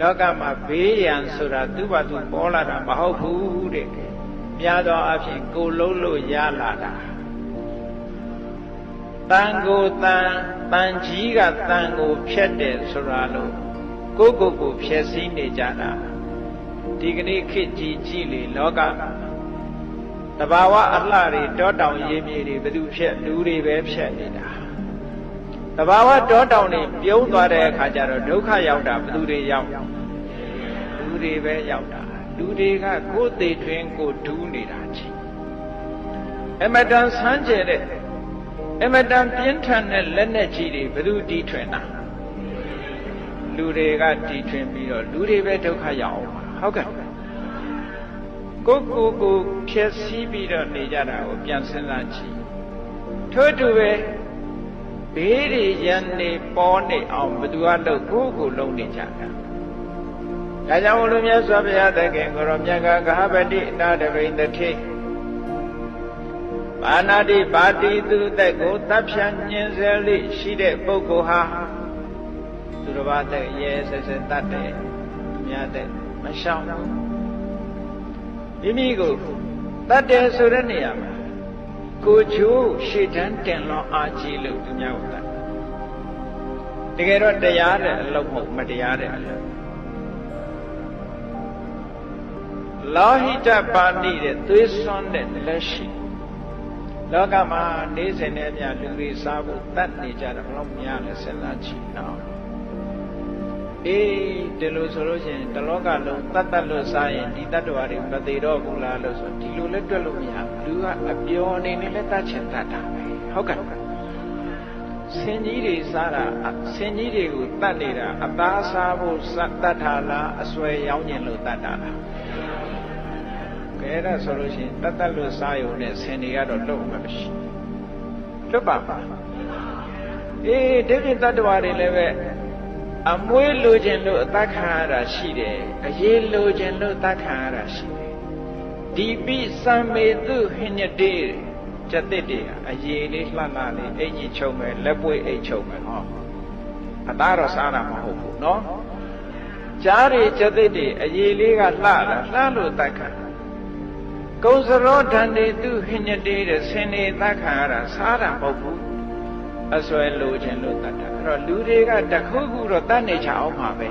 လောကမှာဘေးရန်ဆိုတာသူ့ဘာသူပေါ်လာတာမဟုတ်ဘူးတဲ့များသောအားဖြင့်ကိုယ်လုံးလို့ရလာတာတန်ကိုတန်တန်ကြီးကတန်ကိုဖြတ်တယ်ဆိုတာလို့ကိုယ့်ကိုယ်ကိုဖြည့်ဆည်းနေကြတာဒီကနေ့ခေတ်ကြီးကြီးလေလောကတဘာဝအလှတွေတောတောင်ရေးမြေတွေဘယ်သူဖြတ်လူတွေပဲဖြတ်နေတာ တဘာဝတောတောင်တွေပြုံးသွားတဲ့အခါကျတော့ဒုက္ခရောက်တာဘယ်သူတွေရောက်လူတွေပဲရောက်တာလူတွေကကိုယ်သေးတွင်ကိုယ်ဒူးနေတာချင်းအမတန်ဆန်းကျဲတဲ့အမတန်ပြင်းထန်တဲ့လက်နဲ့ကြီးတွေဘယ်သူတီးထွင်တာလူတွေကတီးထွင်ပြီးတော့လူတွေပဲဒုက္ခရောက်အောင်ဟုတ်ကဲ့ကိုကိုကိုဖြည့်ဆည်းပြီးတော့နေကြတာကိုပြန်စဉ်းစားကြည့်ထို့တူပဲ ဘေးတွေရန်နေပေါ်နေအောင်ဘယ်သူကလို့ကိုကိုလုံးနေကြတာဒါကြောင့်ဘုလိုမြတ်စွာဘုရားသခင်ကိုရောမြတ်ကဂဟပတိအနာတပိန်တထေပါဏာတိပါတိသူသက်ကိုတပ်ဖြန့်ညင်ဆဲလေးရှိတဲ့ပုဂ္ဂိုလ်ဟာသူတစ်ပါးသက်ရဲဆက်ဆက်တတ်တယ်မြတ်တဲ့မရှောင်ဘူးမိမိကိုတတ်တယ်ဆိုတဲ့နေရာမှာ ကိုချိုးရှေ့တန်းတင်လောအာကြီးလို့သူများကတတ်တကယ်တော့တရားတဲ့အလုပ်မဟုတ်မတရားတဲ့အလုပ်လောဟိတပါဏိတဲ့သွေးစွန်းတဲ့လက်ရှိလောကမှာနေစဉ်နဲ့အမျှလူတွေစားဖို့တတ်နေကြတာဘလို့များလဲစဉ်းစားကြည့်နော် အေးဒီလိုဆိုလို့ရှိရင်တလောကလုံးတတ်တတ်လို့စားရင်ဒီတတ္တဝါတွေမသေးတော့ဘူးလားလို့ဆိုဒီလိုလည်းတွက်လို့မရဘူးလူကအပျော်အနေနဲ့လည်းတတ်ချင်တတ်တာပဲဟုတ်ကဲ့ဆင်ကြီးတွေစားတာဆင်ကြီးတွေကိုတတ်နေတာအသားစားဖို့တတ်တာလားအစွဲရောင်းကျင်လို့တတ်တာလားကဲဒါဆိုလို့ရှိရင်တတ်တတ်လို့စားရုံနဲ့ဆင်တွေကတော့လုံးမမရှိလွတ်ပါပါအေးဒီပြင်တတ္တဝါတွေလည်းပဲ အမွေးလိုခြင်းလို့အသက်ခံရတာရှိတယ်အရေးလိုခြင်းလို့သက်ခံရတာရှိတယ်ဒီပိစံမေသူဟိညတိကျက်တဲ့တည်းအရေးလေးလှလှလေးအိတ်ကြီးချုပ်မယ်လက်ပွေအိတ်ချုပ်မယ်ဟောအသားတော့စားတာမဟုတ်ဘူးနော်ကြားရကျက်တဲ့တည်းအရေးလေးကလှလာလှလို့သက်ခံကုံစရောဓန္တေသူဟိညတိတဲ့ဆင်းနေသက်ခံရတာစားတာမဟုတ်ဘူး အစွဲလိုခြင်းလို့တတ်တာအဲ့တော့လူတွေကတခုခုတော့တတ်နေချအောင်ပါပဲ